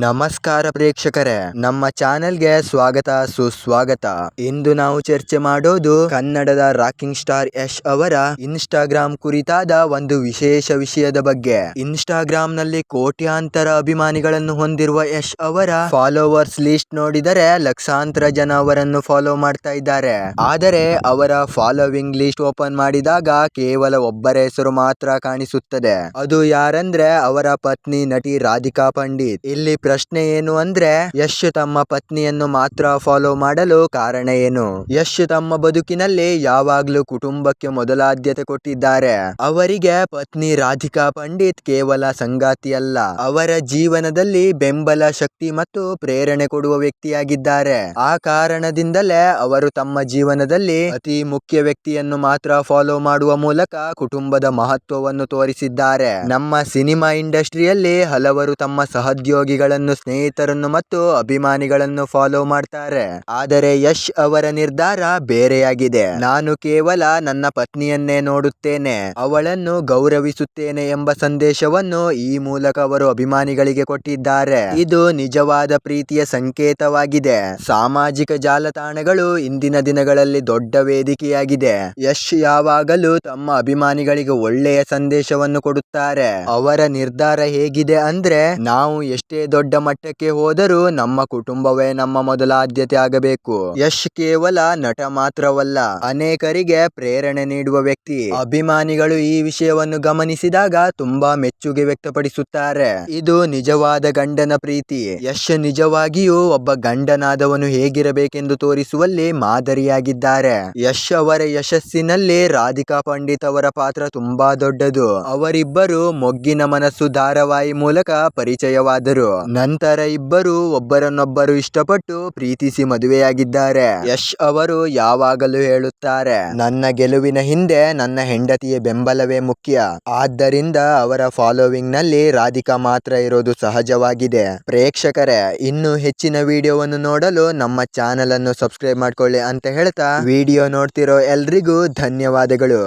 ನಮಸ್ಕಾರ ಪ್ರೇಕ್ಷಕರೇ, ನಮ್ಮ ಚಾನೆಲ್ಗೆ ಸ್ವಾಗತ, ಸುಸ್ವಾಗತ. ಇಂದು ನಾವು ಚರ್ಚೆ ಮಾಡೋದು ಕನ್ನಡದ ರಾಕಿಂಗ್ ಸ್ಟಾರ್ ಯಶ್ ಅವರ ಇನ್ಸ್ಟಾಗ್ರಾಮ್ ಕುರಿತಾದ ಒಂದು ವಿಶೇಷ ವಿಷಯದ ಬಗ್ಗೆ. ಇನ್ಸ್ಟಾಗ್ರಾಮ್ನಲ್ಲಿ ಕೋಟ್ಯಾಂತರ ಅಭಿಮಾನಿಗಳನ್ನು ಹೊಂದಿರುವ ಯಶ್ ಅವರ ಫಾಲೋವರ್ಸ್ ಲಿಸ್ಟ್ ನೋಡಿದರೆ ಲಕ್ಷಾಂತರ ಜನ ಅವರನ್ನು ಫಾಲೋ ಮಾಡ್ತಾ ಇದ್ದಾರೆ. ಆದರೆ ಅವರ ಫಾಲೋವಿಂಗ್ ಲಿಸ್ಟ್ ಓಪನ್ ಮಾಡಿದಾಗ ಕೇವಲ ಒಬ್ಬರ ಹೆಸರು ಮಾತ್ರ ಕಾಣಿಸುತ್ತದೆ. ಅದು ಯಾರಂದ್ರೆ ಅವರ ಪತ್ನಿ ನಟಿ ರಾಧಿಕಾ ಪಂಡಿತ್. ಇಲ್ಲಿ ಪ್ರಶ್ನೆ ಏನು ಅಂದ್ರೆ, ಯಶ್ ತಮ್ಮ ಪತ್ನಿಯನ್ನು ಮಾತ್ರ ಫಾಲೋ ಮಾಡಲು ಕಾರಣ ಏನು? ಯಶ್ ತಮ್ಮ ಬದುಕಿನಲ್ಲಿ ಯಾವಾಗ್ಲೂ ಕುಟುಂಬಕ್ಕೆ ಮೊದಲ ಆದ್ಯತೆ ಕೊಟ್ಟಿದ್ದಾರೆ. ಅವರಿಗೆ ಪತ್ನಿ ರಾಧಿಕಾ ಪಂಡಿತ್ ಕೇವಲ ಸಂಗಾತಿಯಲ್ಲ ಅವರ ಜೀವನದಲ್ಲಿ ಬೆಂಬಲ, ಶಕ್ತಿ ಮತ್ತು ಪ್ರೇರಣೆ ಕೊಡುವ ವ್ಯಕ್ತಿಯಾಗಿದ್ದಾರೆ. ಆ ಕಾರಣದಿಂದಲೇ ಅವರು ತಮ್ಮ ಜೀವನದಲ್ಲಿ ಅತಿ ಮುಖ್ಯ ವ್ಯಕ್ತಿಯನ್ನು ಮಾತ್ರ ಫಾಲೋ ಮಾಡುವ ಮೂಲಕ ಕುಟುಂಬದ ಮಹತ್ವವನ್ನು ತೋರಿಸಿದ್ದಾರೆ. ನಮ್ಮ ಸಿನಿಮಾ ಇಂಡಸ್ಟ್ರಿಯಲ್ಲಿ ಹಲವರು ತಮ್ಮ ಸಹೋದ್ಯೋಗಿಗಳನ್ನು ಸ್ನೇಹಿತರನ್ನು ಮತ್ತು ಅಭಿಮಾನಿಗಳನ್ನು ಫಾಲೋ ಮಾಡ್ತಾರೆ. ಆದರೆ ಯಶ್ ಅವರ ನಿರ್ಧಾರ ಬೇರೆಯಾಗಿದೆ. ನಾನು ಕೇವಲ ನನ್ನ ಪತ್ನಿಯನ್ನೇ ನೋಡುತ್ತೇನೆ. ಅವಳನ್ನು ಗೌರವಿಸುತ್ತೇನೆ ಎಂಬ ಸಂದೇಶವನ್ನು ಈ ಮೂಲಕ ಅವರು ಅಭಿಮಾನಿಗಳಿಗೆ ಕೊಟ್ಟಿದ್ದಾರೆ. ಇದು ನಿಜವಾದ ಪ್ರೀತಿಯ ಸಂಕೇತವಾಗಿದೆ. ಸಾಮಾಜಿಕ ಜಾಲತಾಣಗಳು ಇಂದಿನ ದಿನಗಳಲ್ಲಿ ದೊಡ್ಡ ವೇದಿಕೆಯಾಗಿದೆ. ಯಶ್ ಯಾವಾಗಲೂ ತಮ್ಮ ಅಭಿಮಾನಿಗಳಿಗೆ ಒಳ್ಳೆಯ ಸಂದೇಶವನ್ನು ಕೊಡುತ್ತಾರೆ. ಅವರ ನಿರ್ಧಾರ ಹೇಗಿದೆ ಅಂದ್ರೆ, ನಾವು ಎಷ್ಟೇ ದೊಡ್ಡ ಮಟ್ಟಕ್ಕೆ ಹೋದರೂ ನಮ್ಮ ಕುಟುಂಬವೇ ನಮ್ಮ ಮೊದಲ ಆದ್ಯತೆ ಆಗಬೇಕು. ಯಶ್ ಕೇವಲ ನಟ ಮಾತ್ರವಲ್ಲ, ಅನೇಕರಿಗೆ ಪ್ರೇರಣೆ ನೀಡುವ ವ್ಯಕ್ತಿ. ಅಭಿಮಾನಿಗಳು ಈ ವಿಷಯವನ್ನು ಗಮನಿಸಿದಾಗ ತುಂಬಾ ಮೆಚ್ಚುಗೆ ವ್ಯಕ್ತಪಡಿಸುತ್ತಾರೆ. ಇದು ನಿಜವಾದ ಗಂಡನ ಪ್ರೀತಿ. ಯಶ್ ನಿಜವಾಗಿಯೂ ಒಬ್ಬ ಗಂಡನಾದವನು ಹೇಗಿರಬೇಕೆಂದು ತೋರಿಸುವಲ್ಲಿ ಮಾದರಿಯಾಗಿದ್ದಾರೆ. ಯಶ್ ಅವರ ಯಶಸ್ಸಿನಲ್ಲಿ ರಾಧಿಕಾ ಪಂಡಿತ್ ಅವರ ಪಾತ್ರ ತುಂಬಾ ದೊಡ್ಡದು. ಅವರಿಬ್ಬರು ಮೊಗ್ಗಿನ ಮನಸ್ಸು ಧಾರಾವಾಹಿ ಮೂಲಕ ಪರಿಚಯವಾದರು. ನಂತರ ಇಬ್ಬರು ಒಬ್ಬರನ್ನೊಬ್ಬರು ಇಷ್ಟಪಟ್ಟು ಪ್ರೀತಿಸಿ ಮದುವೆಯಾಗಿದ್ದಾರೆ. ಯಶ್ ಅವರು ಯಾವಾಗಲೂ ಹೇಳುತ್ತಾರೆ, ನನ್ನ ಗೆಲುವಿನ ಹಿಂದೆ ನನ್ನ ಹೆಂಡತಿಯ ಬೆಂಬಲವೇ ಮುಖ್ಯ. ಆದ್ದರಿಂದ ಅವರ ಫಾಲೋವಿಂಗ್ನಲ್ಲಿ ರಾಧಿಕಾ ಮಾತ್ರ ಇರೋದು ಸಹಜವಾಗಿದೆ. ಪ್ರೇಕ್ಷಕರೇ, ಇನ್ನು ಹೆಚ್ಚಿನ ವಿಡಿಯೋವನ್ನು ನೋಡಲು ನಮ್ಮ ಚಾನೆಲ್ ಅನ್ನು ಸಬ್ಸ್ಕ್ರೈಬ್ ಮಾಡ್ಕೊಳ್ಳಿ ಅಂತ ಹೇಳ್ತಾ, ವಿಡಿಯೋ ನೋಡ್ತಿರೋ ಎಲ್ರಿಗೂ ಧನ್ಯವಾದಗಳು.